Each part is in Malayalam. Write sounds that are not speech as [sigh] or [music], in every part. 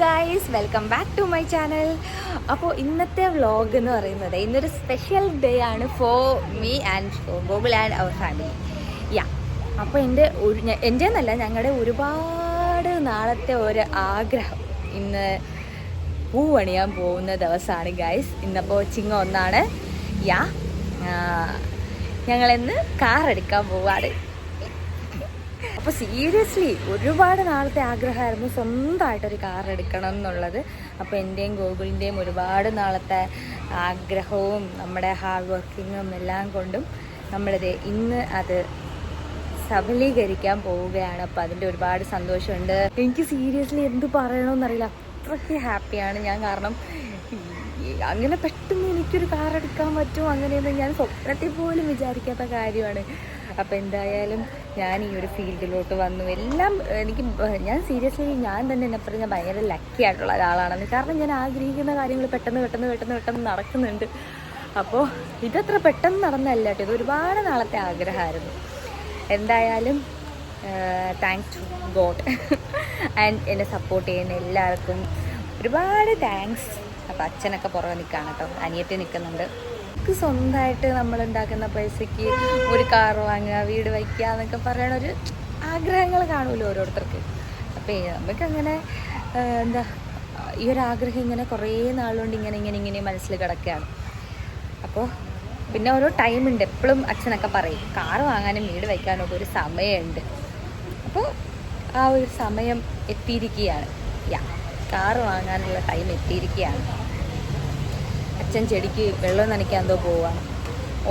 Guys welcome back to my channel അപ്പോൾ ഇന്നത്തെ വ്ളോഗ് എന്ന് പറയുന്നത് ഇന്നൊരു സ്പെഷ്യൽ ഡേ ആണ് for me and for Gokul and our family yeah അപ്പോൾ എന്റെ ഒരു എന്റെ എന്നല്ല ഞങ്ങളുടെ ഒരുപാട് നാളത്തെ ഒരു ആഗ്രഹം. ഇന്ന് പൂവണിയാൻ പോകുന്ന ദിവസമാണ് ഗായ്സ് ഇന്നപ്പോൾ ചിങ്ങ ഒന്നാണ്. യാ ഞങ്ങളിന്ന് കാർ എടുക്കാൻ പോവാണ്. അപ്പോൾ സീരിയസ്ലി ഒരുപാട് നാളത്തെ ആഗ്രഹമായിരുന്നു സ്വന്തമായിട്ടൊരു കാർ എടുക്കണം എന്നുള്ളത്. അപ്പോൾ എന്റെയും ഗോകുലിന്റെയും ഒരുപാട് നാളത്തെ ആഗ്രഹവും നമ്മുടെ ഹാർഡ് വർക്കിങ്ങും എല്ലാം കൊണ്ടും നമ്മളിത് ഇന്ന് അത് സഫലീകരിക്കാൻ പോവുകയാണ്. അപ്പോൾ അതിന്റെ ഒരുപാട് സന്തോഷമുണ്ട്. എനിക്ക് സീരിയസ്ലി എന്ത് പറയണമെന്നറിയില്ല അത്രയ്ക്ക് ഹാപ്പിയാണ് ഞാൻ. കാരണം അങ്ങനെ പെട്ടെന്ന് എനിക്കൊരു കാർ എടുക്കാൻ പറ്റും അങ്ങനെയൊന്നും ഞാൻ സ്വപ്നത്തിൽ പോലും വിചാരിക്കാത്ത കാര്യമാണ്. അപ്പോൾ എന്തായാലും ഞാൻ ഈ ഒരു ഫീൽഡിലോട്ട് വന്നു. എല്ലാം എനിക്ക് ഞാൻ സീരിയസ്ലി ഞാൻ തന്നെ എന്നെ പറഞ്ഞാൽ ഭയങ്കര ലക്കി ആയിട്ടുള്ള ഒരാളാണെന്ന്. കാരണം ഞാൻ ആഗ്രഹിക്കുന്ന കാര്യങ്ങൾ പെട്ടെന്ന് പെട്ടെന്ന് പെട്ടെന്ന് പെട്ടെന്ന് നടക്കുന്നുണ്ട്. അപ്പോൾ ഇതത്ര പെട്ടെന്ന് നടന്നല്ല കേട്ടോ. ഇത് ഒരുപാട് നാളത്തെ ആഗ്രഹമായിരുന്നു. എന്തായാലും താങ്ക്സ് ടു ഗോഡ് ആൻഡ് എന്നെ സപ്പോർട്ട് ചെയ്യുന്ന എല്ലാവർക്കും ഒരുപാട് താങ്ക്സ് അപ്പോൾ അച്ഛനൊക്കെ പുറകെ നിൽക്കുകയാണ് കേട്ടോ. അനിയത്തി നിൽക്കുന്നുണ്ട്. നമുക്ക് സ്വന്തമായിട്ട് നമ്മൾ ഉണ്ടാക്കുന്ന പൈസയ്ക്ക് ഒരു കാർ വാങ്ങുക വീട് വയ്ക്കുക എന്നൊക്കെ പറയണ ഒരു ആഗ്രഹങ്ങൾ കാണുമല്ലോ ഓരോരുത്തർക്ക്. അപ്പോൾ നമുക്കങ്ങനെ എന്താ ഈ ഒരു ആഗ്രഹം ഇങ്ങനെ കുറേ നാളുകൊണ്ട് ഇങ്ങനെ ഇങ്ങനെ ഇങ്ങനെ മനസ്സിൽ കിടക്കുകയാണ്. അപ്പോൾ പിന്നെ ഓരോ ടൈമുണ്ട് എപ്പോഴും അച്ഛനൊക്കെ പറയും കാർ വാങ്ങാനും വീട് വയ്ക്കാനും ഒക്കെ ഒരു സമയമുണ്ട്. അപ്പോൾ ആ ഒരു സമയം എത്തിയിരിക്കുകയാണ്. യാ കാർ വാങ്ങാനുള്ള ടൈം എത്തിയിരിക്കുകയാണ്. അച്ഛൻ ചെടിക്ക് വെള്ളം നനയ്ക്കാൻ എന്തോ പോവാണ്.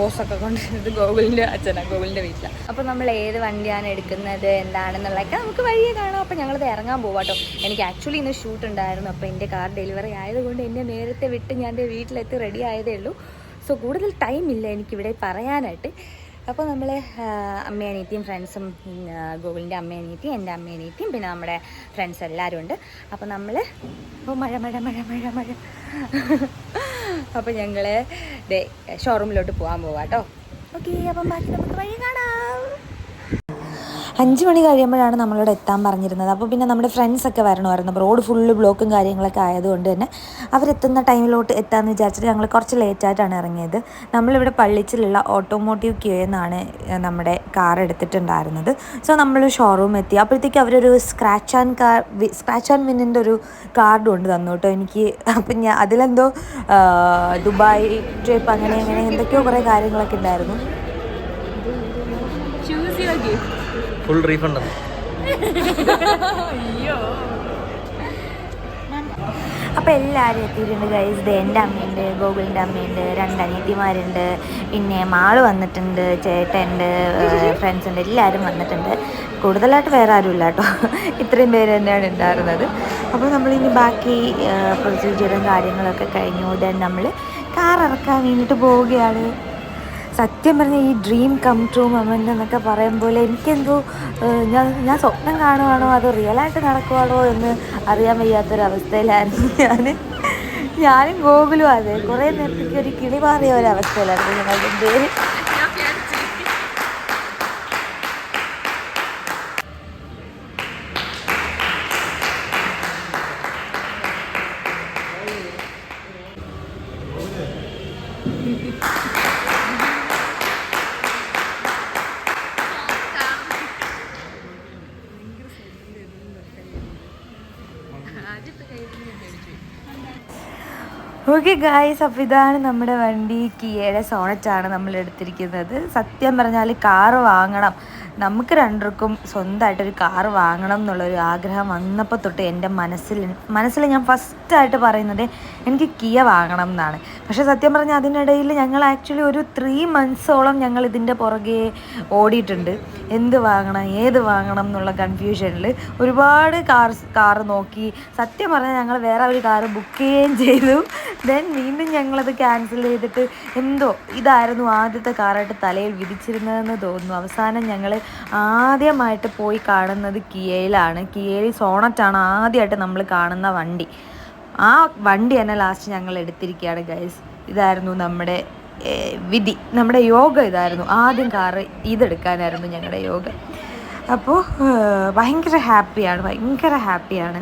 ഓസൊക്കെ കൊണ്ടുവരുന്നത് ഗോകുലിന്റെ അച്ഛനാണ് ഗോകുലിന്റെ വീട്ടിലാണ് അപ്പോൾ നമ്മൾ ഏത് വണ്ടിയാണ് എടുക്കുന്നത് എന്താണെന്നുള്ളതൊക്കെ നമുക്ക് വഴിയെ കാണാം. അപ്പോൾ ഞങ്ങളത് ഇറങ്ങാൻ പോവാട്ടോ. എനിക്ക് ആക്ച്വലി ഇന്ന് ഷൂട്ട് ഉണ്ടായിരുന്നു. അപ്പോൾ എന്റെ കാർ ഡെലിവറി ആയതുകൊണ്ട് എന്നെ നേരത്തെ വിട്ട് ഞാൻ എന്റെ വീട്ടിലെത്തി റെഡി ആയതേ ഉള്ളൂ. സോ കൂടുതൽ ടൈം ഇല്ല എനിക്കിവിടെ പറയാനായിട്ട്. അപ്പോൾ നമ്മൾ അമ്മയനീത്തിയും ഫ്രണ്ട്സും ഗോകുലിന്റെ അമ്മയനീത്തിയും എന്റെ അമ്മയനീത്തിയും പിന്നെ നമ്മുടെ ഫ്രണ്ട്സ് എല്ലാവരും ഉണ്ട്. അപ്പോൾ നമ്മൾ ഓ മഴ മഴ മഴ മഴ മഴ. അപ്പോൾ ഞങ്ങൾ ഷോറൂമിലോട്ട് പോകാൻ പോവാം കേട്ടോ ഓക്കെ അപ്പം ബാക്കി നമുക്ക് വഴി കാണാം. അഞ്ച് മണി കഴിയുമ്പോഴാണ് നമ്മളിവിടെ എത്താൻ പറഞ്ഞിരുന്നത്. അപ്പോൾ പിന്നെ നമ്മുടെ ഫ്രണ്ട്സ് ഒക്കെ വരണമായിരുന്നു. റോഡ് ഫുള്ള് ബ്ലോക്കും കാര്യങ്ങളൊക്കെ ആയതുകൊണ്ട് തന്നെ അവരെത്തുന്ന ടൈമിലോട്ട് എത്താമെന്ന് വിചാരിച്ചിട്ട് ഞങ്ങൾ കുറച്ച് ലേറ്റായിട്ടാണ് ഇറങ്ങിയത്. നമ്മളിവിടെ പള്ളിച്ചിലുള്ള ഓട്ടോമോട്ടീവ് ക്യൂ എന്നാണ് നമ്മുടെ കാർ എടുത്തിട്ടുണ്ടായിരുന്നത്. സോ നമ്മൾ ഷോറൂം എത്തി. അപ്പോഴത്തേക്ക് അവരൊരു scratch and car scratch and വിന്നിന്റെ ഒരു കാർഡ് കൊണ്ട് തന്നു കേട്ടോ എനിക്ക്. അപ്പം ഞാൻ അതിലെന്തോ ദുബായ് ട്രിപ്പ് അങ്ങനെ അങ്ങനെ എന്തൊക്കെയോ കുറേ കാര്യങ്ങളൊക്കെ ഉണ്ടായിരുന്നു. Choose your gift full refund അയ്യോ. അപ്പോൾ എല്ലാവരും എത്തിയിട്ടുണ്ട് ഗൈസ് ഇത് എന്റെ അമ്മയുണ്ട് ഗോകുലിന്റെ അമ്മയുണ്ട് രണ്ട് അനിയത്തിമാരുണ്ട് പിന്നെ മാൾ വന്നിട്ടുണ്ട് ചേട്ടന്റെ ഫ്രണ്ട്സ് ഉണ്ട് എല്ലാവരും വന്നിട്ടുണ്ട്. കൂടുതലായിട്ട് വേറെ ആരും ഇല്ല കേട്ടോ. ഇത്രയും പേര് തന്നെയാണ് ഉണ്ടായിരുന്നത്. അപ്പോൾ നമ്മളിനി ബാക്കി പ്രൊസീജിയറും കാര്യങ്ങളൊക്കെ കഴിഞ്ഞു. ദെൻ നമ്മൾ കാർ ഇറക്കാൻ വേണ്ടിയിട്ട് പോവുകയാണ്. സത്യം പറഞ്ഞ ഈ ഡ്രീം കം ട്രൂ മൊമെന്റ് എന്നൊക്കെ പറയുമ്പോൾ എനിക്കെന്തോ ഞാൻ ഞാൻ സ്വപ്നം കാണുവാണോ അതോ റിയലായിട്ട് നടക്കുവാണോ എന്ന് അറിയാൻ വയ്യാത്തൊരവസ്ഥയിലായിരുന്നു [laughs] ഞാൻ ഞാനും ഗോകുലും അതെ. കുറേ നേരത്തേക്ക് ഒരു കിളി മാറിയ ഒരവസ്ഥയിലായിരുന്നു ഞങ്ങളുടെ പേര് ആദ്യത്തെ കൈ പേടിച്ചു ഓക്കെ ഗായ്സ് അപ്പോൾ ഇതാണ് നമ്മുടെ വണ്ടി കിയയുടെ സോണറ്റാണ് നമ്മൾ എടുത്തിരിക്കുന്നത്. സത്യം പറഞ്ഞാൽ കാറ് വാങ്ങണം. നമുക്ക് രണ്ടർക്കും സ്വന്തമായിട്ടൊരു കാറ് വാങ്ങണം എന്നുള്ളൊരു ആഗ്രഹം വന്നപ്പോൾ തൊട്ട് എന്റെ മനസ്സിൽ മനസ്സിൽ ഞാൻ ഫസ്റ്റായിട്ട് പറയുന്നത് എനിക്ക് കിയ വാങ്ങണം എന്നാണ്. പക്ഷേ സത്യം പറഞ്ഞാൽ അതിനിടയിൽ ഞങ്ങൾ ആക്ച്വലി ഒരു ത്രീ മന്ത്സോളം ഞങ്ങൾ ഇതിന്റെ പുറകെ ഓടിയിട്ടുണ്ട്. എന്ത് വാങ്ങണം ഏത് വാങ്ങണം എന്നുള്ള കൺഫ്യൂഷനിൽ ഒരുപാട് കാർ കാർ നോക്കി. സത്യം പറഞ്ഞാൽ ഞങ്ങൾ വേറെ ഒരു കാർ ബുക്ക് ചെയ്യുകയും ചെയ്തു. ദെൻ വീണ്ടും ഞങ്ങളത് ക്യാൻസൽ ചെയ്തിട്ട് എന്തോ ഇതായിരുന്നു ആദ്യത്തെ കാറായിട്ട് തലയിൽ വിധിച്ചിരുന്നതെന്ന് തോന്നുന്നു. അവസാനം ഞങ്ങൾ ആദ്യമായിട്ട് പോയി കാണുന്നത് കിയയിലാണ് കിയയിൽ സോണറ്റാണ് ആദ്യമായിട്ട് നമ്മൾ കാണുന്ന വണ്ടി. ആ വണ്ടി തന്നെ ലാസ്റ്റ് ഞങ്ങൾ എടുത്തിരിക്കുകയാണ് ഗൈസ് ഇതായിരുന്നു നമ്മുടെ വിധി. നമ്മുടെ യോഗ ഇതായിരുന്നു. ആദ്യം കാറ് ഇതെടുക്കാനായിരുന്നു ഞങ്ങളുടെ യോഗ. അപ്പോൾ ഭയങ്കര ഹാപ്പിയാണ് ഭയങ്കര ഹാപ്പിയാണ്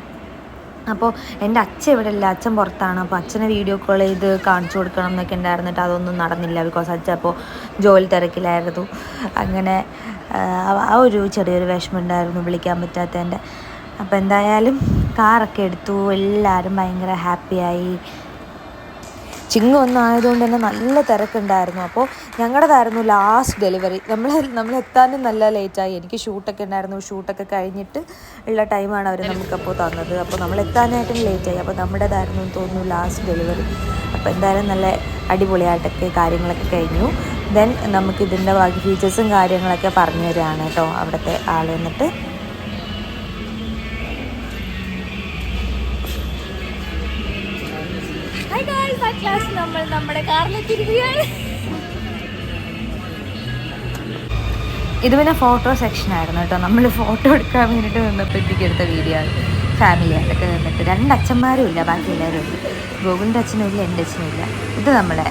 അപ്പോൾ എന്റെ അച്ഛൻ ഇവിടെ ഇല്ല. അച്ഛൻ പുറത്താണ്. അപ്പോൾ അച്ഛനെ വീഡിയോ കോൾ ചെയ്ത് കാണിച്ചു കൊടുക്കണം എന്നൊക്കെ ഉണ്ടായിരുന്നിട്ട് അതൊന്നും നടന്നില്ല ബിക്കോസ് അച്ഛൻ അപ്പോൾ ജോലി തിരക്കിലായിരുന്നു. അങ്ങനെ ആ, ഒരു ചെറിയൊരു വിഷമം ഉണ്ടായിരുന്നു വിളിക്കാൻ പറ്റാത്തതിന്റെ. അപ്പോൾ എന്തായാലും കാറൊക്കെ എടുത്തു. എല്ലാവരും ഭയങ്കര ഹാപ്പിയായി ചിങ്ങ ഒന്നും ആയതുകൊണ്ട് തന്നെ നല്ല തിരക്കുണ്ടായിരുന്നു. അപ്പോൾ ഞങ്ങളുടേതായിരുന്നു ലാസ്റ്റ് ഡെലിവറി നമ്മൾ നമ്മൾ എത്താനും നല്ല ലേറ്റായി എനിക്ക് ഷൂട്ടൊക്കെ ഉണ്ടായിരുന്നു. ഷൂട്ടൊക്കെ കഴിഞ്ഞിട്ട് ഉള്ള ടൈമാണ് അവർ നമുക്കപ്പോൾ തന്നത്. അപ്പോൾ നമ്മൾ എത്താനായിട്ടും ലേറ്റായി അപ്പോൾ നമ്മുടേതായിരുന്നു എന്ന് തോന്നുന്നു ലാസ്റ്റ് ഡെലിവറി അപ്പോൾ എന്തായാലും നല്ല അടിപൊളിയായിട്ടൊക്കെ കാര്യങ്ങളൊക്കെ കഴിഞ്ഞു. ദെൻ നമുക്ക് ഇതിന്റെ ബാക്കി ഫീച്ചേഴ്സും കാര്യങ്ങളൊക്കെ പറഞ്ഞു തരികയാണ് കേട്ടോ അവിടുത്തെ ആൾ എന്നിട്ട്. ക്ലാസ് നമ്മൾ നമ്മുടെ കാറിലെത്തിരിക്കുകയാണ് ഇത് പിന്നെ ഫോട്ടോ സെക്ഷൻ ആയിരുന്നു കേട്ടോ. നമ്മൾ ഫോട്ടോ എടുക്കാൻ വേണ്ടിയിട്ട് നിന്നപ്പോഴത്തേക്ക് എടുത്ത വീഡിയോ ആണ്. ഫാമിലി ആയിട്ടൊക്കെ നിന്നിട്ട്. രണ്ട് അച്ഛന്മാരും ഇല്ല ബാക്കി എല്ലാവരും ഉണ്ട്. ഗോകുലിന്റെ അച്ഛനും ഇല്ല എന്റെ അച്ഛനും ഇല്ല. ഇത് നമ്മുടെ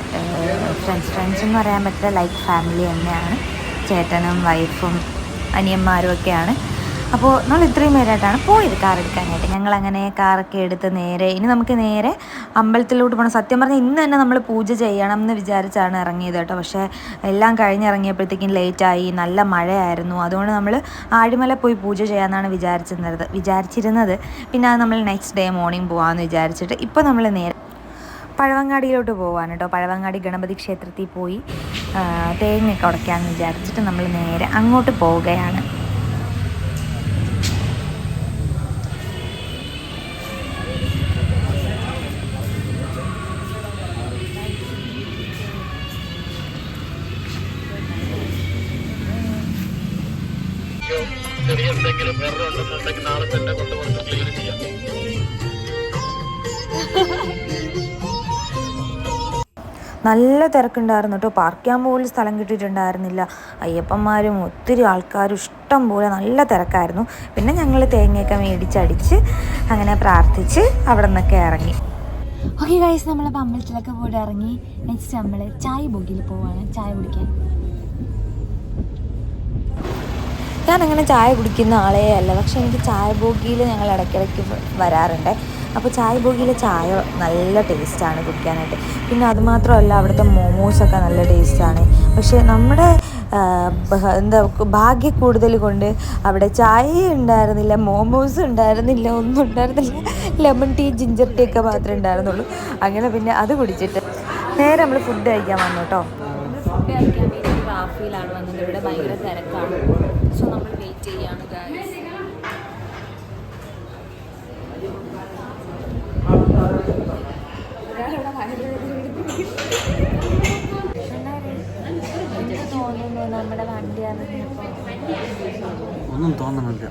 ഫ്രണ്ട്സ് ഫ്രണ്ട്സ് എന്ന് പറയാൻ പറ്റില്ല. ലൈക്ക് ഫാമിലി തന്നെയാണ്. ചേട്ടനും വൈഫും അനിയന്മാരും ഒക്കെയാണ്. അപ്പോൾ നമ്മൾ ഇത്രയും പേരായിട്ടാണ് പോയത് കാർ എടുക്കാനായിട്ട്. ഞങ്ങൾ അങ്ങനെ കാറൊക്കെ എടുത്ത് നേരെ ഇനി നമുക്ക് നേരെ അമ്പലത്തിലോട്ട് പോകണം സത്യം പറഞ്ഞാൽ ഇന്ന് തന്നെ നമ്മൾ പൂജ ചെയ്യണം എന്ന് വിചാരിച്ചാണ് ഇറങ്ങിയത് കേട്ടോ. പക്ഷേ എല്ലാം കഴിഞ്ഞിറങ്ങിയപ്പോഴത്തേക്കും ലേറ്റായി നല്ല മഴയായിരുന്നു. അതുകൊണ്ട് നമ്മൾ ആഴിമല പോയി പൂജ ചെയ്യാമെന്നാണ് വിചാരിച്ചിരുന്നത് വിചാരിച്ചിരുന്നത്. പിന്നെ അത് നമ്മൾ നെക്സ്റ്റ് ഡേ മോർണിംഗ് പോകാമെന്ന് വിചാരിച്ചിട്ട് ഇപ്പോൾ നമ്മൾ നേരെ പഴവങ്ങാടിയിലോട്ട് പോകാൻ കേട്ടോ. പഴവങ്ങാടി ഗണപതി ക്ഷേത്രത്തിൽ പോയി തേങ്ങയൊക്കെ ഉടയ്ക്കാമെന്ന് വിചാരിച്ചിട്ട് നമ്മൾ നേരെ അങ്ങോട്ട് പോവുകയാണ്. എന്തെങ്കിലും എറർ ഉണ്ടെന്നുണ്ടെങ്കിൽ നാളെ തന്നെ കൊണ്ടുവന്ന് ക്ലിയർ ചെയ്യാം. നല്ല തിരക്കുണ്ടായിരുന്നു കേട്ടോ. പാർക്ക് ചെയ്യാൻ പോലും സ്ഥലം കിട്ടിയിട്ടുണ്ടായിരുന്നില്ല. അയ്യപ്പന്മാരും ഒത്തിരി ആൾക്കാരും ഇഷ്ടം പോലെ നല്ല തിരക്കായിരുന്നു. പിന്നെ ഞങ്ങൾ തേങ്ങയൊക്കെ മേടിച്ചടിച്ച് അങ്ങനെ പ്രാർത്ഥിച്ച് അവിടെ നിന്നൊക്കെ ഇറങ്ങി. ഓക്കെ ഗൈസ് നമ്മൾ അമ്പലത്തിലൊക്കെ പോയിട്ട് ഇറങ്ങി. നെക്സ്റ്റ് നമ്മൾ ചായ ബുക്കിൽ പോവാണ്. ചായ കുടിക്കാൻ. ഞാൻ അങ്ങനെ ചായ കുടിക്കുന്ന ആളേ അല്ല. പക്ഷെ എനിക്ക് ചായ ബോഗിയിൽ ഞങ്ങൾ ഇടയ്ക്കിടയ്ക്ക് വരാറുണ്ട്. അപ്പോൾ ചായ ബോഗിയിലെ ചായ നല്ല ടേസ്റ്റാണ് കുടിക്കാനായിട്ട്. പിന്നെ അതുമാത്രമല്ല അവിടുത്തെ മോമോസൊക്കെ നല്ല ടേസ്റ്റാണ്. പക്ഷേ നമ്മുടെ എന്താ ഭാഗ്യ കൂടുതൽ കൊണ്ട് അവിടെ ചായ ഉണ്ടായിരുന്നില്ല മോമോസ് ഉണ്ടായിരുന്നില്ല ഒന്നും ഉണ്ടായിരുന്നില്ല. ലെമൺ ടീ ജിഞ്ചർ ടീ ഒക്കെ മാത്രമേ ഉണ്ടായിരുന്നുള്ളൂ. അങ്ങനെ പിന്നെ അത് കുടിച്ചിട്ട് നേരെ നമ്മൾ ഫുഡ് കഴിക്കാൻ വന്നു കേട്ടോ. ഫുഡ് കഴിക്കാൻ വേണ്ടി റാഫിയിലാണ് വന്നത്. ഇവിടെ ഭയങ്കര തിരക്കാണ്. സോ നമ്മൾ വെയിറ്റ് ചെയ്യാണ് ഒന്നും തോന്നുന്നില്ല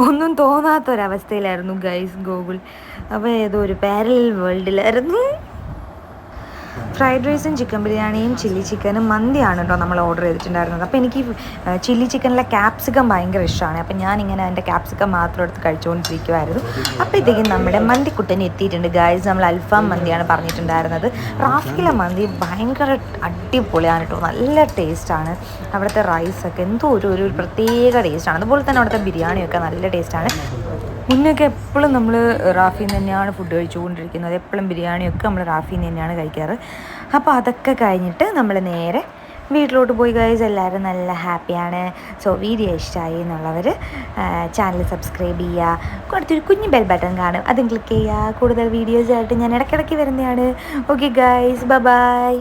ഒന്നും തോന്നാത്തൊരവസ്ഥയിലായിരുന്നു ഗൈസ് ഗൂഗിൾ. അപ്പോൾ ഏതോ ഒരു പാരലൽ വേൾഡിലായിരുന്നു ഫ്രൈഡ് റൈസും ചിക്കൻ ബിരിയാണിയും ചില്ലി ചിക്കനും മന്തിയാണ് കേട്ടോ നമ്മൾ ഓർഡർ ചെയ്തിട്ടുണ്ടായിരുന്നത്. അപ്പോൾ എനിക്ക് ചില്ലി ചിക്കനിലെ ക്യാപ്സിക്കം ഭയങ്കര ഇഷ്ടമാണ്. അപ്പോൾ ഞാനിങ്ങനെ അതിന്റെ ക്യാപ്സിക്കം മാത്രം എടുത്ത് കഴിച്ചുകൊണ്ടിരിക്കുമായിരുന്നു അപ്പോഴത്തേക്കും നമ്മുടെ മന്തിക്കുട്ടൻ എത്തിയിട്ടുണ്ട്. ഗായ്സ് നമ്മൾ അൽഫാം മന്തിയാണ് പറഞ്ഞിട്ടുണ്ടായിരുന്നത്. റാഫിലെ മന്തി ഭയങ്കര അടിപൊളിയാണ് കേട്ടോ. നല്ല ടേസ്റ്റാണ്. അവിടുത്തെ റൈസൊക്കെ എന്തോ ഒരു ഒരു പ്രത്യേക ടേസ്റ്റാണ് അതുപോലെ തന്നെ അവിടുത്തെ ബിരിയാണിയൊക്കെ നല്ല ടേസ്റ്റാണ് മുന്നൊക്കെ എപ്പോഴും നമ്മൾ റാഫിൽ നിന്ന് തന്നെയാണ് ഫുഡ് കഴിച്ചുകൊണ്ടിരിക്കുന്നത്. എപ്പോഴും ബിരിയാണിയൊക്കെ നമ്മൾ റാഫിൽ നിന്ന് തന്നെയാണ് കഴിക്കാറ്. അപ്പോൾ അതൊക്കെ കഴിഞ്ഞിട്ട് നമ്മൾ നേരെ വീട്ടിലോട്ട് പോയി കഴിച്ച് എല്ലാവരും നല്ല ഹാപ്പിയാണ്. സോ വീഡിയോ ഇഷ്ടമായി എന്നുള്ളവർ ചാനൽ സബ്സ്ക്രൈബ് ചെയ്യുക. കൊടുത്തൊരു കുഞ്ഞു ബെൽ ബട്ടൺ കാണും. അതും ക്ലിക്ക് ചെയ്യുക. കൂടുതൽ വീഡിയോസായിട്ട് ഞാൻ ഇടയ്ക്കിടയ്ക്ക് വരുന്നതാണ്. Okay guys bye